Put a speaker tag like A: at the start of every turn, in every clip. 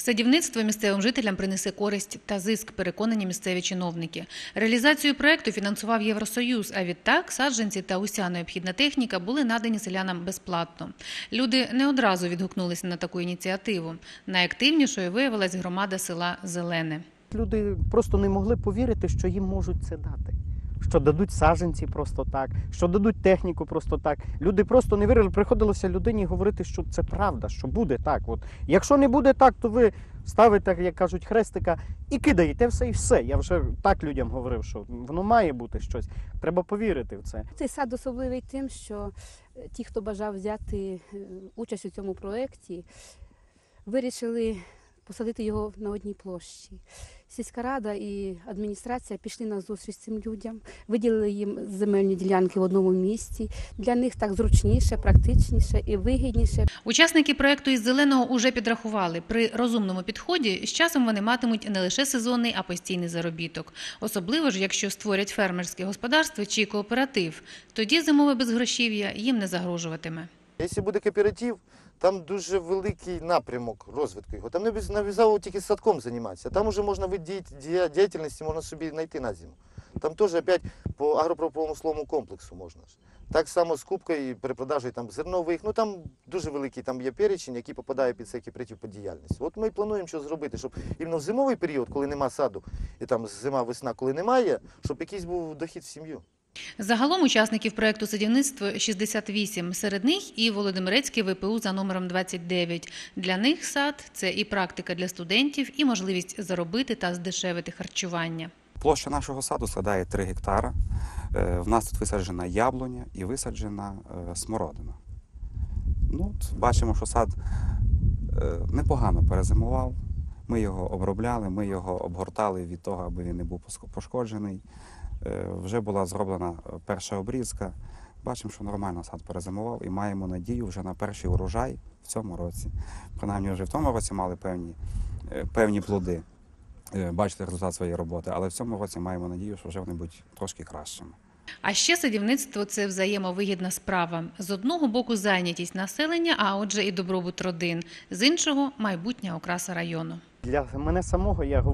A: Садівництво місцевим жителям принесе користь та зиск, переконані місцеві чиновники. Реалізацію проекту фінансував Євросоюз, а відтак саджанці та уся необхідна техніка були надані селянам безплатно. Люди не одразу відгукнулися на таку ініціативу. Найактивнішою виявилась громада села Зелене.
B: Люди просто не могли повірити, що їм можуть це дати. Що дадуть саджанці просто так, що дадуть техніку просто так. Люди просто не вірили. Приходилося людині говорити, що це правда, що буде так. От якщо не буде так, то ви ставите, як кажуть, хрестика і кидаєте все і все. Я вже так людям говорив, що воно має бути щось. Треба повірити в це.
C: Цей сад особливий тим, що е, ті, хто бажав взяти е, участь у цьому проєкті, вирішили посадити його на одній площі. Сільська рада і адміністрація пішли на зустріч цим людям, виділили їм земельні ділянки в одному місці. Для них так зручніше, практичніше і вигідніше.
A: Учасники проекту із зеленого уже підрахували. При розумному підході з часом вони матимуть не лише сезонний, а постійний заробіток. Особливо ж, якщо створять фермерське господарство чи кооператив, тоді зимове безгрошів'я їм не загрожуватиме.
D: Якщо буде кооператив, там дуже великий напрямок розвитку його. Там не обов'язково тільки садком займатися. Там вже можна вид діяльності можна собі знайти на зиму. Там теж опять по агропромисловому комплексу можна. Так само з кубкою і перепродажею там зернових. Ну там дуже великий там є перечень, який попадає під цей кооператив по діяльності. От ми плануємо що зробити, щоб іменно в зимовий період, коли нема саду, і там зима, весна, коли немає, щоб якийсь був дохід в сім'ю.
A: Загалом учасників проекту садівництво 68. Серед них і Володимирецький ВПУ за номером 29. Для них сад це і практика для студентів, і можливість заробити та здешевити харчування.
E: Площа нашого саду складає 3 гектара. Е, В нас тут висаджена яблуня і висаджена е, смородина. Ну, бачимо, що сад е, непогано перезимував. Ми його обробляли, ми його обгортали від того, аби він не був пошкоджений. Е, Вже була зроблена е, перша обрізка. Бачимо, що нормально сад перезимував і маємо надію вже на перший урожай в цьому році. Принаймні, вже в тому році мали певні, е, певні плоди е, бачити результат своєї роботи, але в цьому році маємо надію, що вже вони будуть трошки кращими.
A: А ще садівництво це взаємовигідна справа. З одного боку зайнятість населення, а отже і добробут родин, з іншого майбутня окраса району.
B: Для мене самого, я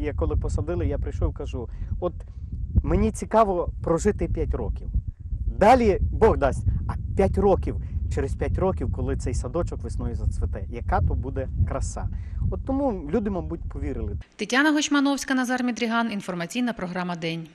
B: я коли посадили, я прийшов, кажу: от мені цікаво прожити 5 років. Далі Бог дасть, а 5 років, через 5 років, коли цей садочок весною зацвете, яка то буде краса. От тому люди, мабуть, повірили.
A: Тетяна Гочмановська, Назар Мідріган. Інформаційна програма День.